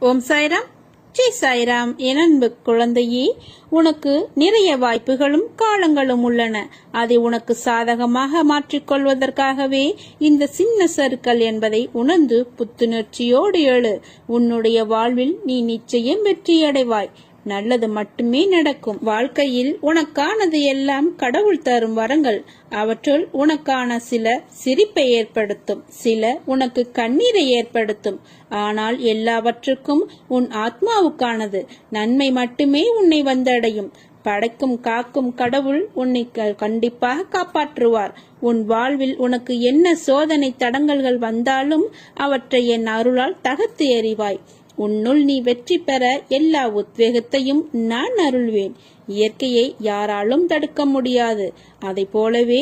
ஓம் சாய்ராம். ஜெய் சாய்ராம் என் அன்பு குழந்தையே உனக்கு நிறைய வாய்ப்புகளும் காலங்களும் உள்ளன. அதை உனக்கு சாதகமாக மாற்றிக்கொள்வதற்காகவே இந்த சின்ன சருக்கள் என்பதை உணர்ந்து புத்துணர்ச்சியோடு எழு. உன்னுடைய வாழ்வில் நீ நிச்சயம் வெற்றியடைவாய். நல்லது மட்டுமே நடக்கும். வாழ்க்கையில் உனக்கானது எல்லாம் கடவுள் தரும் வரங்கள். அவற்றுள் உனக்கான சில சிரிப்பை ஏற்படுத்தும். சில உனக்கு கண்ணீரை ஏற்படுத்தும். ஆனால் எல்லாவற்றுக்கும் உன் ஆத்மாவுக்கானது. நன்மை மட்டுமே உன்னை வந்தடையும். படைக்கும் காக்கும் கடவுள் உன்னை க- கண்டிப்பாக காப்பாற்றுவார். உன் வாழ்வில் உனக்கு என்ன சோதனை தடங்கல்கள் வந்தாலும் அவற்றை என் அருளால் தகர்த்து எறிவாய். உன்னுள் நீ வெற்றி பெற எல்லா உத்வேகத்தையும் நான் அருள்வேன். இயற்கையை யாராலும் தடுக்க முடியாது. அதை போலவே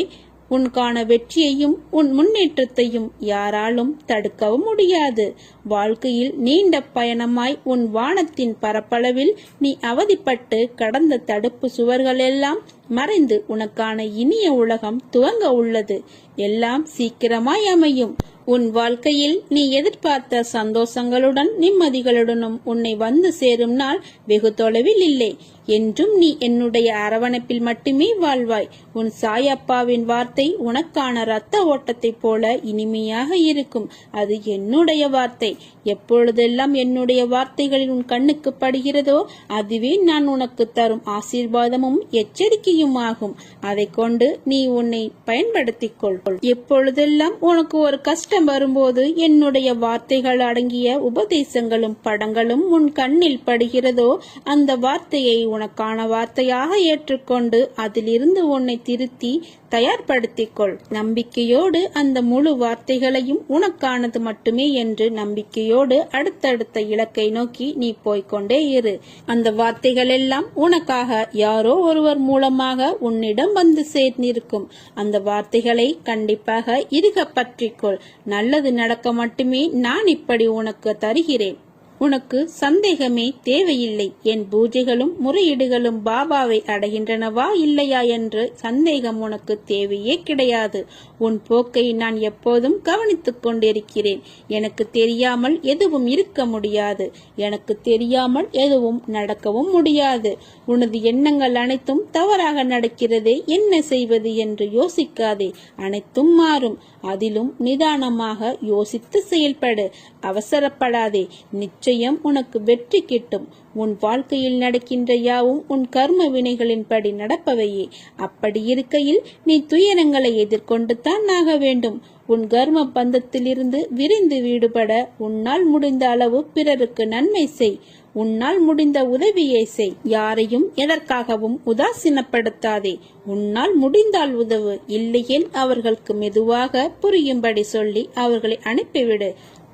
உனக்கான வெற்றியையும் உன் முன்னேற்றத்தையும் யாராலும் தடுக்கவும் முடியாது. வாழ்க்கையில் நீண்ட பயணமாய் உன் வானத்தின் பரப்பளவில் நீ அவதிப்பட்டு கடந்த தடுப்பு சுவர்களெல்லாம் மறைந்து உனக்கான இனிய உலகம் துவங்க உள்ளது. எல்லாம் சீக்கிரமாய் அமையும். உன் வாழ்க்கையில் நீ எதிர்பார்த்த சந்தோஷங்களுடன் நிம்மதிகளுடனும் உன்னை வந்து சேரும் நாள் வெகு தொலைவில் இல்லை. என்றும் நீ என்னுடைய அரவணைப்பில் மட்டுமே வாழ்வாய். உன் சாயப்பாவின் வார்த்தை உனக்கான ரத்த ஓட்டத்தைப் போல இனிமையாக இருக்கும். அது என்னுடைய வார்த்தை. எப்பொழுதெல்லாம் என்னுடைய வார்த்தைகளில் உன் கண்ணுக்கு படுகிறதோ அதுவே நான் உனக்கு தரும் ஆசீர்வாதமும் எச்சரிக்கையும் ஆகும் அதை கொண்டு நீ உன்னை பயன்படுத்திக் கொள் எப்பொழுதெல்லாம் உனக்கு ஒரு கஷ்டம் வரும்போது என்னுடைய வார்த்தைகள் அடங்கிய உபதேசங்களும் படங்களும் உன் கண்ணில் படுகிறதோ அந்த வார்த்தையை உனக்கான வார்த்தையாக ஏற்றுக்கொண்டு அதிலிருந்து உன்னை திருத்தி தயார்படுத்திக்கொள். நம்பிக்கையோடு அந்த முழு வார்த்தைகளையும் உனக்கானது மட்டுமே என்று நம்பிக்கையோடு அடுத்தடுத்த இலக்கை நோக்கி நீ போய்க்கொண்டே இரு. அந்த வார்த்தைகள் எல்லாம் உனக்காக யாரோ ஒருவர் மூலமாக உன்னிடம் வந்து சேர்ந்திருக்கும். அந்த வார்த்தைகளை கண்டிப்பாக இருக பற்றிக்கொள். நல்லது நடக்க மட்டுமே நான் இப்படி உனக்கு தருகிறேன். உனக்கு சந்தேகமே தேவையில்லை. என் பூஜைகளும் முறையீடுகளும் பாபாவை அடைகின்றனவா இல்லையா என்று சந்தேகம் உனக்கு தேவையே கிடையாது. உன் போக்கை நான் எப்போதும் கவனித்துக் கொண்டிருக்கிறேன். எனக்கு தெரியாமல் எதுவும் இருக்க முடியாது. எனக்கு தெரியாமல் எதுவும் நடக்கவும் முடியாது. உனது எண்ணங்கள் அனைத்தும் தவறாக நடக்கிறதே என்ன செய்வது என்று யோசிக்காதே. அனைத்தும் மாறும். அதிலும் நிதானமாக யோசித்து செயல்படு. அவசரப்படாதே. நிச்சயம் உனக்கு வெற்றி கிட்டும். உன் வாழ்க்கையில் நடக்கின்ற யாவும் உன் கர்ம வினைகளின்படி நடப்பவையே. அப்படி இருக்கையில் நீ துயரங்களை எதிர்கொண்டு தான் ஆக வேண்டும். உன் கர்ம பந்தத்திலிருந்து விரிந்து வீடுபட உன்னால் முடிந்த அளவு பிறருக்கு நன்மை செய். உன்னால் முடிந்த உதவியை செய். யாரையும் எதற்காகவும் உதாசீனப்படுத்தாதே. உன்னால் முடிந்தால் உதவு. இல்லையேல் அவர்களுக்கு மெதுவாக புரியும்படி சொல்லி அவர்களை அனுப்பிவிடு.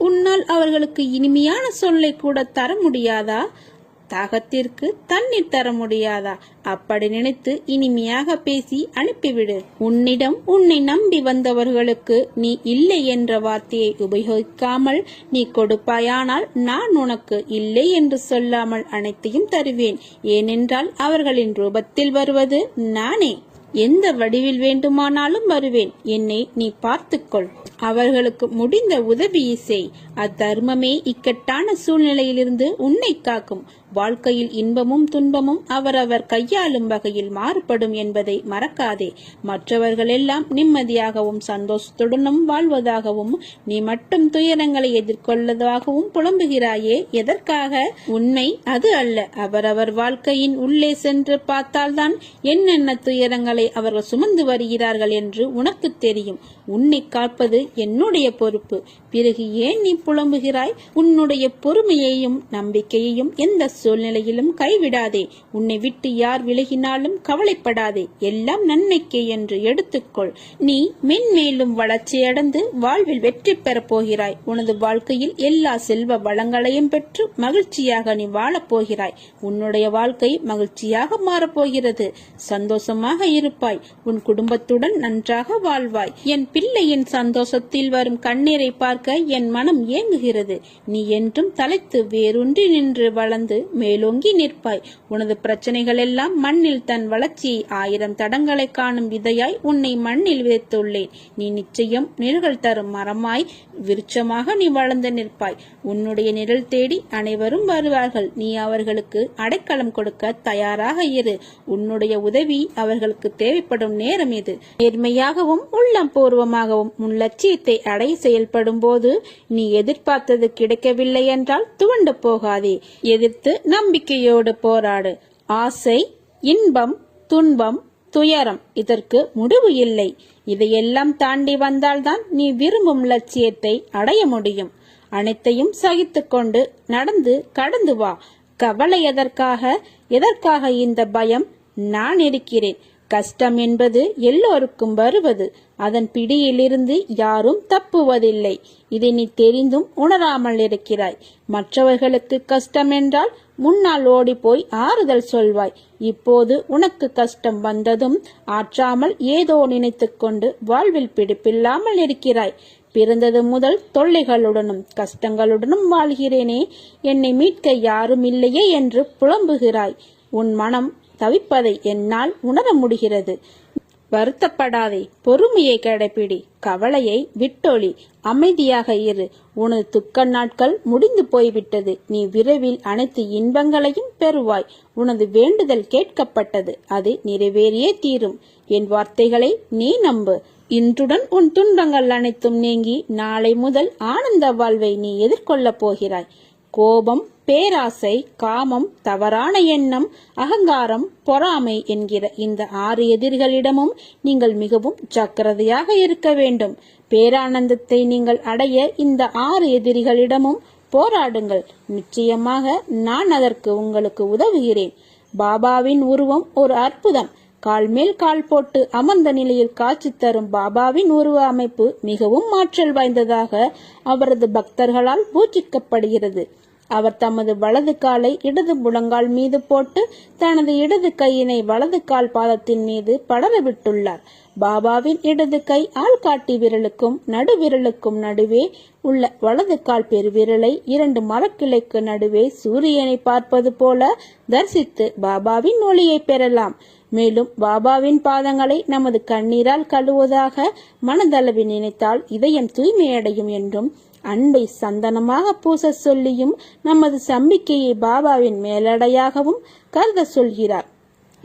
உன்னால் அவர்களுக்கு இனிமையான சொல்லை கூட தர முடியாதா? தாகத்திற்கு தண்ணீர் தர முடியாதா? அப்படி நினைத்து இனிமையாக பேசி அனுப்பிவிடு. உன்னிடம் உன்னை நம்பி வந்தவர்களுக்கு நீ இல்லை என்ற வார்த்தையை உபயோகிக்காமல் நீ கொடுப்பாயானால் நான் உனக்கு இல்லை என்று சொல்லாமல் அனைத்தையும் தருவேன். ஏனென்றால் அவர்களின் ரூபத்தில் வருவது நானே. எந்த வடிவில் வேண்டுமானாலும் வருவேன். என்னை நீ பார்த்துக்கொள். அவர்களுக்கு முடிந்த உதவியை செய். அத்தர்மமே இக்கட்டான சூழ்நிலையிலிருந்து உன்னை காக்கும். வாழ்க்கையில் இன்பமும் துன்பமும் அவரவர் கையாளும் வகையில் மாறுபடும் என்பதை மறக்காதே. மற்றவர்கள் எல்லாம் நிம்மதியாகவும் சந்தோஷத்துடனும் வாழ்வதாகவும் நீ மட்டும் துயரங்களை எதிர்கொள்வதாகவும் புலம்புகிறாயே. எதற்காக? உண்மை அது அல்ல. அவரவர் வாழ்க்கையின் உள்ளே சென்று பார்த்தால்தான் என்னென்ன துயரங்களை அவர்கள் சுமந்து வருகிறார்கள் என்று உனக்கு தெரியும். உன்னை காப்பது என்னுடைய பொறுப்பு. பிறகு ஏன் நீ புலம்புகிறாய்? உன்னுடைய பொறுமையையும் நம்பிக்கையையும் எந்த சூழ்நிலையிலும் கைவிடாதே. உன்னை விட்டு யார் விலகினாலும் கவலைப்படாதே. எல்லாம் நன்மைக்கே என்று எடுத்துக்கொள். நீ மென்மேலும் வளர்ச்சியடைந்து வாழ்வில் வெற்றி பெறப் போகிறாய். உனது வாழ்க்கையில் எல்லா செல்வ வளங்களையும் பெற்று மகிழ்ச்சியாக நீ வாழப் போகிறாய். உன்னுடைய வாழ்க்கை மகிழ்ச்சியாக மாறப்போகிறது சந்தோஷமாக இருப்பாய். உன் குடும்பத்துடன் நன்றாக வாழ்வாய். என் பிள்ளையின் சந்தோஷத்தில் வரும் கண்ணீரை பார்க்க என் மனம் ஏங்குகிறது. நீ என்றும் தலைத்து வேரூன்றி நின்று வளர்ந்து மேலோங்கி நிற்பாய். உனது பிரச்சனைகள் எல்லாம் மண்ணில் தன் வளர்ச்சியை ஆயிரம் தடங்களை காணும் விதையாய் உன்னை மண்ணில் விதைத்துள்ளேன். நீ நிச்சயம் நிழல்கள் தரும் மரமாய் விருட்சமாக நீ வளர்ந்து நிற்பாய். உன்னுடைய நிழல் தேடி அனைவரும் வருவார்கள். நீ அவர்களுக்கு அடைக்கலம் கொடுக்க தயாராக இரு. உன்னுடைய உதவி அவர்களுக்கு தேவைப்படும் நேரம் இது. நேர்மையாகவும் உள்ளம் பூர்வமாகவும் உன் லட்சியத்தை அடை செயல்படும் போது நீ எதிர்பார்த்தது கிடைக்கவில்லை என்றால் துவண்டு போகாதே. எதிர்த்து நம்பிக்கையோடு போராடு. ஆசை இன்பம் துன்பம் துயரம் இதற்கு முடிவு இல்லை. இதையெல்லாம் தாண்டி வந்தால்தான் நீ விரும்பும் லட்சியத்தை அடைய முடியும். அனைத்தையும் சகித்துக்கொண்டு நடந்து கடந்து வா. கவலை எதற்காக? எதற்காக இந்த பயம்? நான் இருக்கிறேன். கஷ்டம் என்பது எல்லோருக்கும் வருவது. அதன் பிடியிலிருந்து யாரும் தப்புவதில்லை. இதை நீ தெரிந்தும் உணராமல் இருக்கிறாய். மற்றவர்களுக்கு கஷ்டம் என்றால் முன்னால் ஓடிப்போய் ஆறுதல் சொல்வாய். இப்போது உனக்கு கஷ்டம் வந்ததும் ஆற்றாமல் ஏதோ நினைத்துக்கொண்டு வாழ்வில் பிடிப்பில்லாமல் இருக்கிறாய். பிறந்தது முதல் தொல்லைகளுடனும் கஷ்டங்களுடனும் வாழ்கிறேனே. என்னை மீட்க யாரும் இல்லையே என்று புலம்புகிறாய். உன் மனம் தவிப்பதை என்னால் உணர முடிகிறது. வருத்தப்படாதே பொறுமையை கடைபிடி கவலையை விட்டொளி அமைதியாக இரு. உனது துக்க நாட்கள் முடிந்து போய்விட்டது. நீ விரைவில் அனைத்து இன்பங்களையும் பெறுவாய். உனது வேண்டுதல் கேட்கப்பட்டது. அது நிறைவேறியே தீரும். என் வார்த்தைகளை நீ நம்பு. இன்றுடன் உன் துன்பங்கள் அனைத்தும் நீங்கி நாளை முதல் ஆனந்த வாழ்வை நீ எதிர்கொள்ளப் போகிறாய். கோபம் பேராசை காமம் தவறான எண்ணம் அகங்காரம் பொறாமை என்கிற இந்த ஆறு எதிரிகளிடமும் நீங்கள் மிகவும் ஜாக்கிரதையாக இருக்க வேண்டும். பேரானந்தத்தை நீங்கள் அடைய இந்த ஆறு எதிரிகளிடமும் போராடுங்கள். நிச்சயமாக நான் அதற்கு உங்களுக்கு உதவுகிறேன். பாபாவின் உருவம் ஒரு அற்புதம். கால் மேல் கால் போட்டு அமர்ந்த நிலையில் காட்சி தரும் பாபாவின் உருவ அமைப்பு மிகவும் மாற்றல் வாய்ந்ததாக அவரது பக்தர்களால் பூஜிக்கப்படுகிறது. அவர் தமது வலது காலை இடது முழங்கால் மீது போட்டு தனது இடது கையினை வலது கால் பாதத்தின் மீது படர விட்டுள்ளார் பாபாவின் இடது கை ஆள்காட்டி விரலுக்கும் நடுவிரலுக்கும் நடுவே உள்ள வலது கால் பெருவிரலை இரண்டு மரக்கிளைக்கு நடுவே சூரியனை பார்ப்பது போல தரிசித்து பாபாவின் ஒளியை பெறலாம். மேலும் பாபாவின் பாதங்களை நமது கண்ணீரால் கழுவுவதாக மனதளவில் நினைத்தால் இதயம் தூய்மையடையும் என்றும் அன்பை சந்தனமாக பூச சொல்லியும் நமது சம்பிக்கையை பாபாவின் மேலடையாகவும் கருத சொல்கிறார்.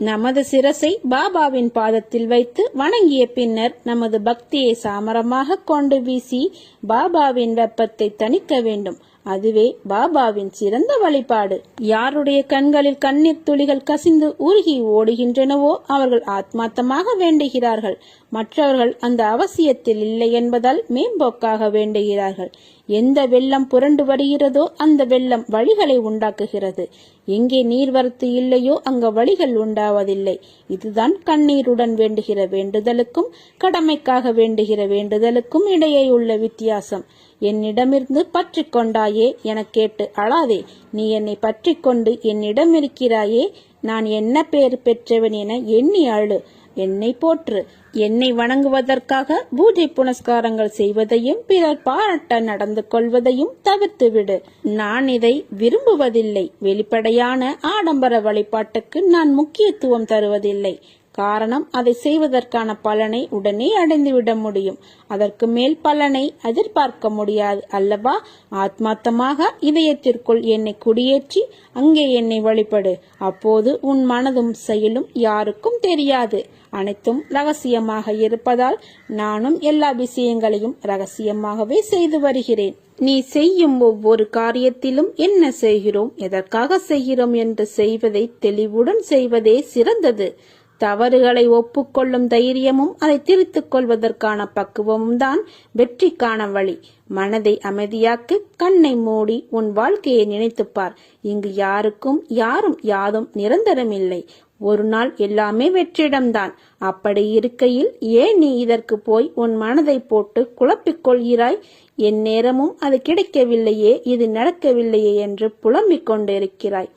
நமது சிரசை பாபாவின் பாதத்தில் வைத்து வணங்கிய பின்னர் நமது பக்தியை சாமரமாக கொண்டு வீசி பாபாவின் வெப்பத்தை தணிக்க வேண்டும். அதுவே பாபாவின் சிறந்த வழிபாடு. யாருடைய கண்களில் கண்ணீர் துளிகள் கசிந்து உருகி ஓடுகின்றனவோ அவர்கள் ஆத்மார்த்தமாக வேண்டுகிறார்கள். மற்றவர்கள் அந்த அவசியத்தில் இல்லை என்பதால் மேம்போக்காக வேண்டுகிறார்கள். எந்த வெள்ளம் புரண்டு வருகிறதோ அந்த வெள்ளம் வழிகளை உண்டாக்குகிறது. எங்கே நீர்வரத்து இல்லையோ அங்க வழிகள் உண்டாவதில்லை. இதுதான் கண்ணீருடன் வேண்டுகிற வேண்டுதலுக்கும் கடமைக்காக வேண்டுகிற வேண்டுதலுக்கும் இடையே உள்ள வித்தியாசம். என்னிடமிருந்து பற்றி கொண்டாயே எனக் கேட்டு அழாதே. நீ என்னை பற்றி கொண்டு என்னிடம் இருக்கிறாயே நான் என்ன பேர் பெற்றவன் என எண்ணி அழு. என்னை போற்று. என்னை வணங்குவதற்காக பூஜை புனஸ்காரங்கள் செய்வதையும் பிறர் பாராட்ட நடந்து கொள்வதையும் தவிர்த்துவிடு. நான் இதை விரும்புவதில்லை. வெளிப்படையான ஆடம்பர வழிபாட்டுக்கு நான் முக்கியத்துவம் தருவதில்லை. காரணம் அதை செய்வதற்கான பலனை உடனே அடைந்துவிட முடியும். அதற்கு மேல் பலனை எதிர்பார்க்க முடியாது அல்லவா? ஆத்மார்த்தமாக இதயத்திற்குள் என்னை குடியேற்றி அங்கே என்னை வழிபடு. அப்போது உன் மனதும் செயலும் யாருக்கும் தெரியாது. அனைத்தும் ரகசியமாக இருப்பதால் நானும் எல்லா விஷயங்களையும் ரகசியமாகவே செய்து வருகிறேன். நீ செய்யும் ஒவ்வொரு காரியத்திலும் என்ன செய்கிறோம்? எதற்காக செய்கிறோம் என்று செய்வதை தெளிவுடன் செய்வதே சிறந்தது. தவறுகளை ஒப்புக்கொள்ளும் தைரியமும் அதை திருத்திக் கொள்வதற்கான பக்குவமும் தான் வெற்றிக்கான வழி. மனதை அமைதியாக்கு கண்ணை மூடி உன் வாழ்க்கையை நினைத்துப்பார் இங்கு யாருக்கும் யாரும் யாதும் நிரந்தரமில்லை ஒரு நாள் எல்லாமே வெற்றிடம்தான் அப்படி இருக்கையில் ஏன் நீ இதற்கு போய் உன் மனதை போட்டு குழப்பிக் கொள்கிறாய்? என் நேரமும் அது கிடைக்கவில்லையே இது நடக்கவில்லையே என்று புலம்பிக் கொண்டிருக்கிறாய்.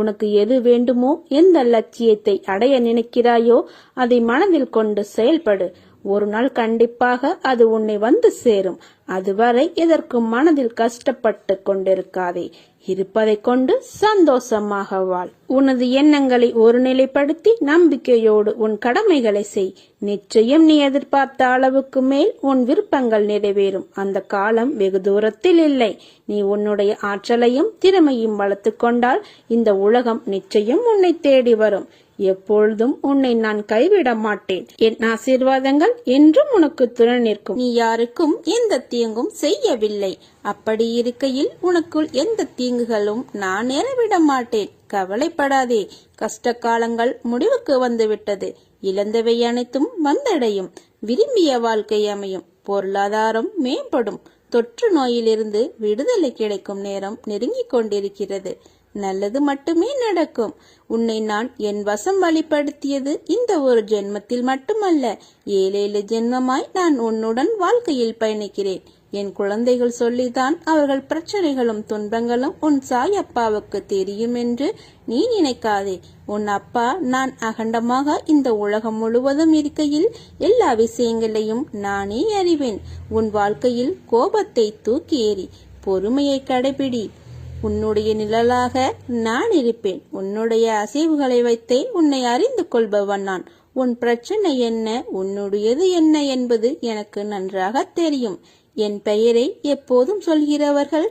உனக்கு எது வேண்டுமோ எந்த லட்சியத்தை அடைய நினைக்கிறாயோ அதை மனதில் கொண்டு செயல்படு. ஒரு நாள் கண்டிப்பாக அது உன்னை வந்து சேரும். அதுவரை எதற்கும் மனதில் கஷ்டப்பட்டு கொண்டிருக்காதே. இருப்பதை கொண்டு சந்தோஷமாக வாழ். உனது எண்ணங்களை ஒருநிலைப்படுத்தி நம்பிக்கையோடு உன் கடமைகளை செய். நிச்சயம் நீ எதிர்பார்த்த அளவுக்கு மேல் உன் விருப்பங்கள் நிறைவேறும். அந்த காலம் வெகு தூரத்தில் இல்லை. நீ உன்னுடைய ஆற்றலையும் திறமையும் வளர்த்து கொண்டால் இந்த உலகம் நிச்சயம் உன்னை தேடி வரும். எப்பொழுதும் உன்னை நான் கைவிட மாட்டேன் என் ஆசீர்வாதங்கள் என்றும் உனக்கு துணை நிற்கும். நீ யாருக்கும் எந்த தீங்கும் செய்யவில்லை. அப்படி இருக்கையில் உனக்குள் எந்த தீங்குகளும் நான் நேரவிட மாட்டேன் கவலைப்படாதே. கஷ்ட காலங்கள் முடிவுக்கு வந்துவிட்டது. இழந்தவை அனைத்தும் வந்தடையும். விரும்பிய வாழ்க்கை அமையும். பொருளாதாரம் மேம்படும். தொற்று நோயிலிருந்து விடுதலை கிடைக்கும் நேரம் நெருங்கிக் கொண்டிருக்கிறது. நல்லது மட்டுமே நடக்கும். உன்னை நான் என் வசம் வழிப்படுத்தியது இந்த ஒரு ஜென்மத்தில் மட்டுமல்ல ஏழேழு ஜென்மமாய் நான் உன்னுடன் வாழ்க்கையில் பயணிக்கிறேன். என் குழந்தைகள் சொல்லித்தான் அவர்கள் பிரச்சனைகளும் துன்பங்களும் உன் சாய் அப்பாவுக்கு தெரியும் என்று நீ நினைக்காதே. உன் அப்பா நான் அகண்டமாக இந்த உலகம் முழுவதும் இருக்கையில் எல்லா விஷயங்களையும் நானே அறிவேன். உன் வாழ்க்கையில் கோபத்தை தூக்கி ஏறி பொறுமையை கடைபிடி. உன்னுடைய நிழலாக நான் இருப்பேன். உன்னுடைய அசைவுகளை வைத்தே உன்னை அறிந்து கொள்பவன் நான். உன் பிரச்சனை என்ன? உன்னுடையது என்ன என்பது எனக்கு நன்றாக தெரியும். என் பெயரை எப்போதும் சொல்கிறவர்கள்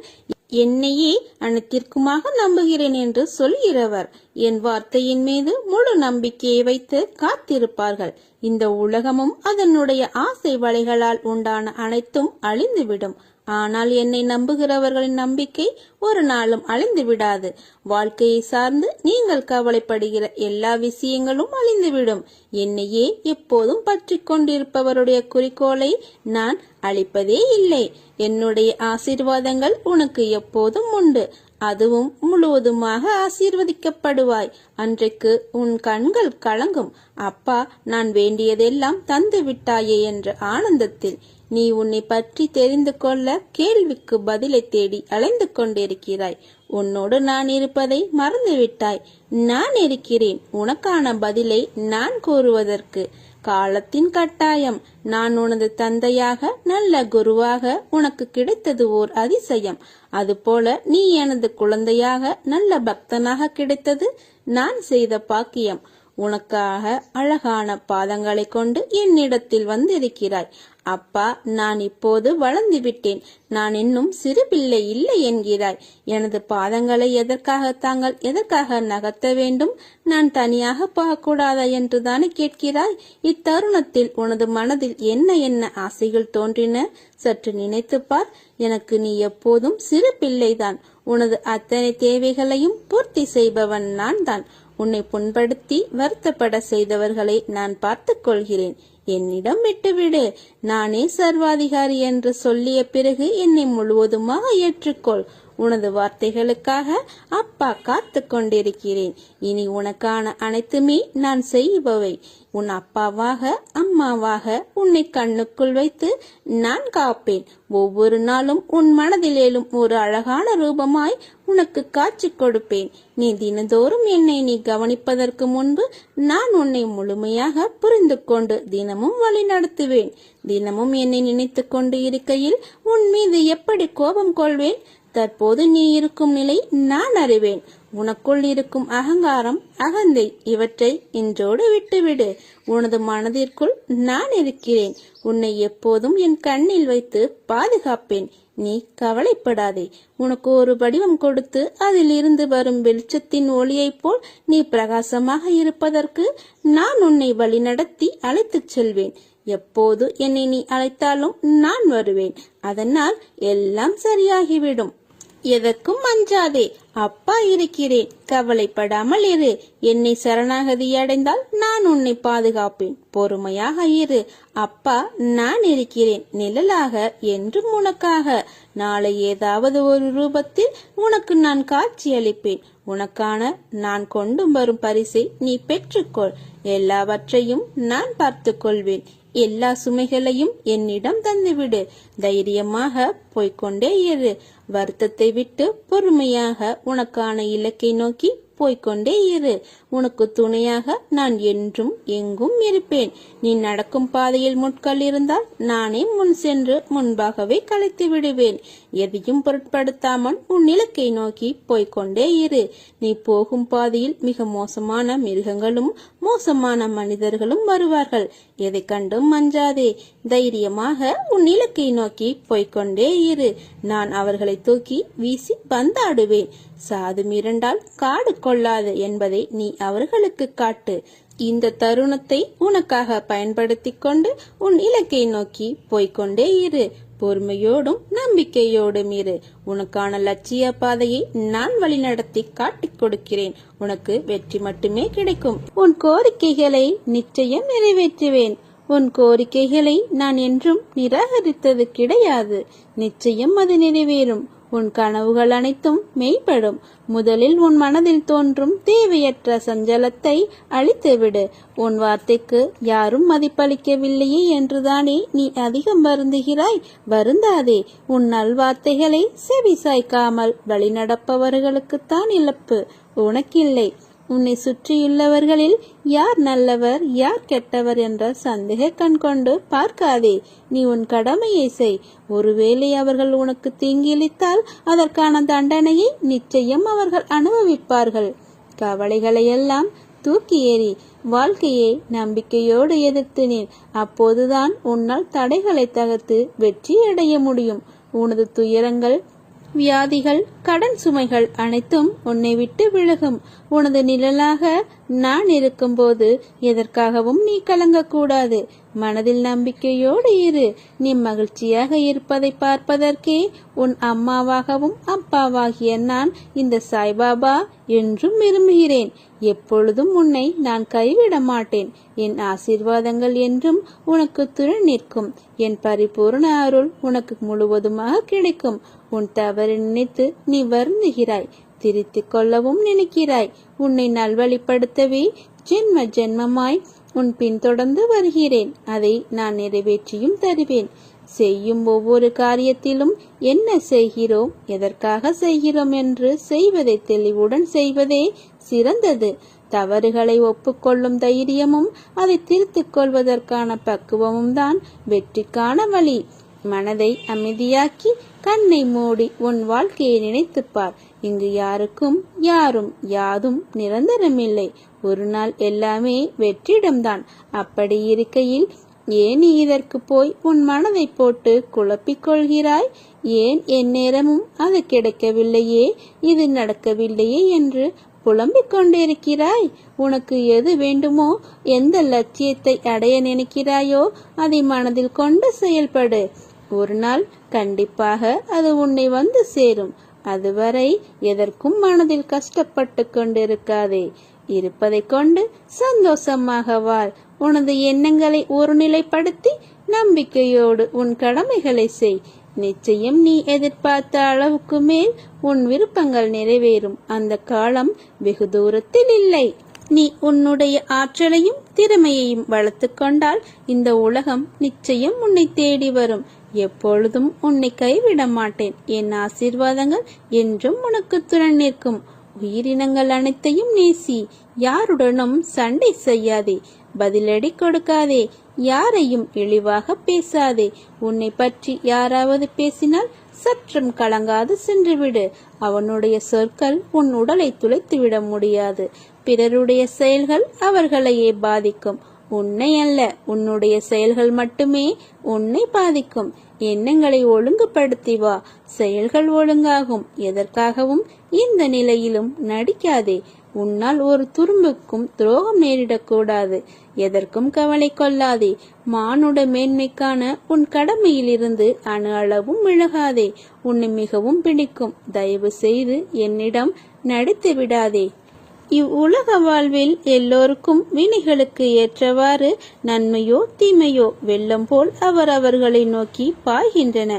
என்னையே அனைத்திற்குமாக நம்புகிறேன் என்று சொல்கிறவர். என் வார்த்தையின் மீது முழு நம்பிக்கையை வைத்து காத்திருப்பார்கள். இந்த உலகமும் அதனுடைய ஆசை வலைகளால் உண்டான அனைத்தும் அழிந்துவிடும். ஆனால் என்னை நம்புகிறவர்களின் நம்பிக்கை ஒரு நாளும் அழிந்து விடாது. வாழ்க்கையை சார்ந்து நீங்கள் கவலைப்படுகிற எல்லா விஷயங்களும் அழிந்துவிடும். என்னையே எப்போதும் பற்றி கொண்டிருப்பவருடைய குறிக்கோளை நான் அளிப்பதே இல்லை. என்னுடைய ஆசீர்வாதங்கள் உனக்கு எப்போதும் உண்டு. அதுவும் முழுவதுமாக ஆசீர்வதிக்கப்படுவாய். அன்றைக்கு உன் கண்கள் கலங்கும். அப்பா நான் வேண்டியதெல்லாம் தந்து விட்டாயே என்ற ஆனந்தத்தில் நீ உன்னை பற்றி தெரிந்து கொள்ள கேள்விக்கு பதிலை தேடி அலைந்து கொண்டிருக்கிறாய். உன்னோடு நான் இருப்பதை மறந்துவிட்டாய். நான் இருக்கிறேன். உனக்கான பதிலை நான் கூறுவதற்கு. காலத்தின் கட்டாயம். நான் உனது தந்தையாக நல்ல குருவாக உனக்கு கிடைத்தது ஓர் அதிசயம். அதுபோல நீ எனது குழந்தையாக நல்ல பக்தனாக கிடைத்தது நான் செய்த பாக்கியம். உனக்காக அழகான பாதங்களை கொண்டு என்னிடத்தில் வந்திருக்கிறாய். அப்பா நான் இப்போது வளர்ந்து விட்டேன் நான் இன்னும் சிறு பிள்ளை இல்லை என்கிறாய். எனது பாதங்களை எதற்காக தாங்கள் எதற்காக நகர்த்த வேண்டும்? நான் தனியாக போகக்கூடாதா என்று தானே கேட்கிறாய்? இத்தருணத்தில் உனது மனதில் என்ன என்ன ஆசைகள் தோன்றின? சற்று நினைத்துப்பார் எனக்கு நீ எப்போதும் சிறு பிள்ளைதான் உனது அத்தனை தேவைகளையும் பூர்த்தி செய்பவன் நான் தான் உன்னை புண்படுத்தி வருத்தப்பட செய்தவர்களை நான் பார்த்துக் கொள்கிறேன். என்னிடம் விட்டுவிடு. நானே சர்வாதிகாரி என்று சொல்லிய பிறகு என்னை முழுவதுமாக ஏற்றுக்கொள். உனது வார்த்தைகளுக்காக அப்பா காத்து கொண்டிருக்கிறேன். இனி உனக்கான அனைத்துமே நான் செய்பவை. உன் அப்பாவாக அம்மாவாக உன்னை கண்ணுக்குள் வைத்து நான் காப்பேன். ஒவ்வொரு நாளும் உன் மனதிலேலும் ஒரு அழகான ரூபமாய் உனக்கு காட்சி கொடுப்பேன். நீ தினந்தோறும் என்னை நீ கவனிப்பதற்கு முன்பு நான் உன்னை முழுமையாக புரிந்து கொண்டு தினமும் வழி நடத்துவேன். தினமும் என்னை நினைத்து கொண்டு இருக்கையில் உன் மீது எப்படி கோபம் கொள்வேன்? தற்போது நீ இருக்கும் நிலை நான் அறிவேன். உனக்குள் இருக்கும் அகங்காரம் அகந்தை இவற்றை இன்றோடு விட்டுவிடு. உனது மனதிற்குள் நான் இருக்கிறேன். உன்னை எப்போதும் என் கண்ணில் வைத்து பாதுகாப்பேன். நீ கவலைப்படாதே. உனக்கு ஒரு வடிவம் கொடுத்து அதில் இருந்து வரும் வெளிச்சத்தின் ஒளியைப் போல் நீ பிரகாசமாக இருப்பதற்கு நான் உன்னை வழிநடத்தி அழைத்துச் செல்வேன். எப்போது என்னை நீ அழைத்தாலும் நான் வருவேன். அதனால் எல்லாம் சரியாகிவிடும். எதற்கும் அஞ்சாதே. அப்பா இருக்கிறேன். கவலைப்படாமல் இரு. என்னை சரணாகதி அடைந்தால் நான் உன்னை பாதுகாப்பேன். பொறுமையாக இரு. அப்பா நான் இருக்கிறேன். நிழலாக என்றும் உனக்காக. நாளை ஏதாவது ஒரு ரூபத்தில் உனக்கு நான் காட்சி அளிப்பேன். உனக்கான நான் கொண்டு வரும் பரிசை நீ பெற்றுக்கொள். எல்லாவற்றையும் நான் பார்த்துக் கொள்வேன். எல்லா சுமைகளையும் என்னிடம் தந்துவிடு. தைரியமாக போய்க்கொண்டே இரு. வருத்தத்தை விட்டு பொறுமையாக உனக்கான இலக்கை நோக்கி போய்கொண்டே இரு. உனக்கு துணையாக நான் என்றும் எங்கும் இருப்பேன். நீ நடக்கும் பாதையில் முட்கள் இருந்தால் நானே முன் சென்று முன்பாகவே கலைத்து விடுவேன். எதையும் பொருட்படுத்தாமல் உன் இலக்கை நோக்கி போய்கொண்டே இரு. நீ போகும் பாதையில் மிக மோசமான மிருகங்களும் மோசமான மனிதர்களும் வருவார்கள். எதை கண்டும் மஞ்சாதே. தைரியமாக உன் இலக்கை நோக்கி போய்கொண்டே இரு. நான் அவர்களை தூக்கி வீசி பந்தாடுவேன். சாது மிரண்டால் காடு கொள்ளாது என்பதை நீ அவர்களுக்கு காட்டு. இந்த தருணத்தை உனக்காக பயன்படுத்திக் கொண்டு உன் இலக்கை நோக்கி போய்கொண்டே இரு. பொறுமையோடும் நம்பிக்கையோடும் இரு. உனக்கான லட்சிய பாதையை நான் வழிநடத்தி காட்டிக் கொடுக்கிறேன். உனக்கு வெற்றி மட்டுமே கிடைக்கும். உன் கோரிக்கைகளை நிச்சயம் நிறைவேற்றுவேன். உன் கோரிக்கைகளை நான் என்றும் நிராகரித்தது கிடையாது. நிச்சயம் அது நிறைவேறும். உன் கனவுகள் அனைத்தும் மெய்ப்படும். முதலில் உன் மனதில் தோன்றும் தேவையற்ற சஞ்சலத்தை அழித்துவிடு. உன் வார்த்தைக்கு யாரும் மதிப்பளிக்கவில்லையே என்றுதானே நீ அதிகம் வருந்துகிறாய்? வருந்தாதே. உன் நல்வார்த்தைகளை செவிசாய்க்காமல் வழிநடப்பவர்களுக்குத்தான் இழப்பு. உனக்கில்லை. உன்னை சுற்றியுள்ளவர்களில் யார் நல்லவர் யார் கெட்டவர் என்ற சந்தேக கண் கொண்டு பார்க்காதே. நீ உன் கடமையை செய். ஒருவேளை அவர்கள் உனக்கு தீங்கிழித்தால் அதற்கான தண்டனையை நிச்சயம் அவர்கள் அனுபவிப்பார்கள். கவலைகளை எல்லாம் தூக்கி ஏறி வாழ்க்கையை நம்பிக்கையோடு எதிர்த்து அப்போதுதான் உன்னால் தடைகளை தகர்த்து வெற்றி அடைய முடியும். உனது துயரங்கள் வியாதிகள் கடன் சுமைகள் அனைத்தும் உன்னை விட்டு விலகும். உனது நிழலாக நான் இருக்கும்போது எதற்காகவும் நீ கலங்கக்கூடாது. மனதில் நம்பிக்கையோடு இரு. நீ மகிழ்ச்சியாக இருப்பதை பார்ப்பதற்கே உன் அம்மாவாகவும் அப்பாவாகிய நான் இந்த சாய்பாபா என்றும் விரும்புகிறேன். எப்பொழுதும் உன்னை நான் கைவிட மாட்டேன். என் ஆசீர்வாதங்கள் என்றும் உனக்கு துணை நிற்கும். என் பரிபூர்ண அருள் உனக்கு முழுவதுமாக கிடைக்கும். உன் தவறு நினைத்து நீ வருந்துகிறாய் திரித்து கொள்ளவும் நினைக்கிறாய். உன்னை நல்வழிப்படுத்தவே ஜென்ம ஜென்மமாய் உன் பின்தொடர்ந்து வருகிறேன். அதை நான் நிறைவேற்றியும் தருவேன். செய்யும் ஒவ்வொரு காரியத்திலும் என்ன செய்கிறோம் எதற்காக செய்கிறோம் என்று செய்வதை தெளிவுடன் செய்வதே சிறந்தது. தவறுகளை ஒப்புக்கொள்ளும் தைரியமும் அதை திருத்திக் கொள்வதற்கான பக்குவமும் தான் வெற்றிக்கான வழி. மனதை அமைதியாக்கி கண்ணை மூடி உன் வாழ்க்கையை நினைத்துப்பார். இங்கு யாருக்கும் யாரும் யாதும் நிரந்தரமில்லை. ஒரு நாள் எல்லாமே வெற்றிடம்தான். அப்படி இருக்கையில் ஏன் நீ இதற்கு போய் உன் மனதை போட்டு குழப்பிக் கொள்கிறாய் ஏன் என் நேரமும் அது கிடைக்கவில்லையே? இது நடக்கவில்லையே என்று புலம்பிக் கொண்டிருக்கிறாய்? உனக்கு எது வேண்டுமோ எந்த லட்சியத்தை அடைய நினைக்கிறாயோ அதை மனதில் கொண்டு செயல்படு. ஒரு நாள் கண்டிப்பாக அது உன்னை வந்து சேரும். அதுவரை எதற்கும் மனதில் கஷ்டப்பட்டு கொண்டிருக்காதே. இருப்பதை கொண்டு சந்தோஷமாக வாழ். உனது எண்ணங்களை ஒருநிலைப்படுத்தி நம்பிக்கையோடு உன் கடமைகளை செய். நிச்சயம் நீ எதிர்பார்த்த அளவுக்கு மேல் உன் விருப்பங்கள் நிறைவேறும். அந்த காலம் வெகு தூரத்தில் இல்லை. நீ உன்னுடைய ஆற்றலையும் திறமையையும் வளர்த்துக் கொண்டால் இந்த உலகம் நிச்சயம் உன்னை தேடி வரும். எப்பொழுதும் உன்னை கைவிட மாட்டேன் என் ஆசீர்வாதங்கள் என்றும் உனக்கு துணை நிற்கும். உயிரினங்கள் அனைத்தையும் நேசி. யாருடனும் சண்டை செய்யாதே. பதிலடி கொடுக்காதே. யாரையும் இழிவாக பேசாதே. உன்னை பற்றி யாராவது பேசினால் சற்றும் கலங்காது சென்றுவிடு. அவனுடைய சொற்கள் உன் உடலை துளைத்துவிட முடியாது. பிறருடைய செயல்கள் அவர்களையே பாதிக்கும். உன்னை அல்ல உன்னுடைய செயல்கள் மட்டுமே உன்னை பாதிக்கும். எண்ணங்களை ஒழுங்குபடுத்தி வா செயல்கள் ஒழுங்காகும். எதற்காகவும் இந்த நிலையிலும் நடிக்காதே. உன்னால் ஒரு துரும்புக்கும் துரோகம் நேரிடக்கூடாது. எதற்கும் கவலை கொள்ளாதே. மானுட மேன்மைக்கான உன் கடமையிலிருந்து அணு அளவும் விலகாதே. உன்னை மிகவும் பிடிக்கும். தயவு செய்து என்னிடம் நடித்து விடாதே இவ்வுலக வாழ்வில் எல்லோருக்கும் வினைகளுக்கு ஏற்றவாறு நன்மையோ தீமையோ வெள்ளம் போல் அவரவர்களை நோக்கி பாய்கின்றன.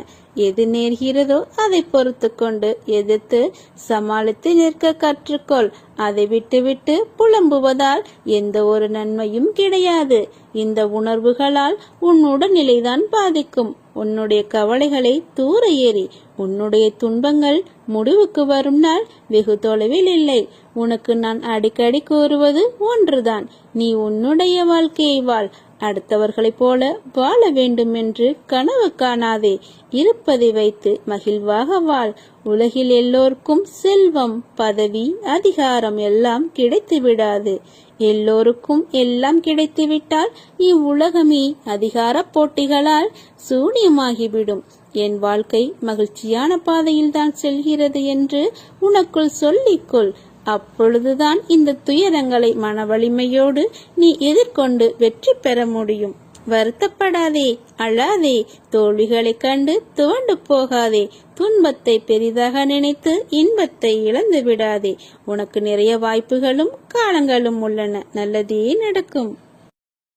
எது நேர்கிறதோ அதை பொறுத்து கொண்டு எதிர்த்து சமாளித்து நிற்க கற்றுக்கொள். அதை விட்டுவிட்டு புலம்புவதால் எந்த ஒரு நன்மையும் கிடையாது. இந்த உணர்வுகளால் உன் உடல்நிலைதான் பாதிக்கும். உன்னுடைய கவலைகளை தூர ஏறி உன்னுடைய துன்பங்கள் முடிவுக்கு வரும் நாள் வெகு தொலைவில் இல்லை. உனக்கு நான் அடிக்கடி கூறுவது ஒன்றுதான். நீ உன்னுடைய வாழ்க்கையை வாழ். அடுத்தவர்களைப் போல வாழ வேண்டும் என்று கனவு காணாதே. இருப்பதை வைத்து மகிழ்வாக வாழ். உலகில் எல்லோருக்கும் செல்வம் பதவி அதிகாரம் எல்லாம் கிடைத்து விடாது. எல்லோருக்கும் எல்லாம் கிடைத்துவிட்டால் இவ்வுலகமே அதிகார போட்டிகளால் சூனியமாகிவிடும். என் வாழ்க்கை மகிழ்ச்சியான பாதையில்தான் செல்கிறது என்று உனக்குள் சொல்லிக்கொள். அப்பொழுதுதான் இந்த துயரங்களை மன வலிமையோடு நீ எதிர்கொண்டு வெற்றி பெற முடியும். வருத்தப்படாதே அழாதே தோல்விகளைக் கண்டு துவண்டு போகாதே துன்பத்தை பெரிதாக நினைத்து இன்பத்தை இழந்து விடாதே உனக்கு நிறைய வாய்ப்புகளும் காலங்களும் உள்ளன. நல்லதே நடக்கும்.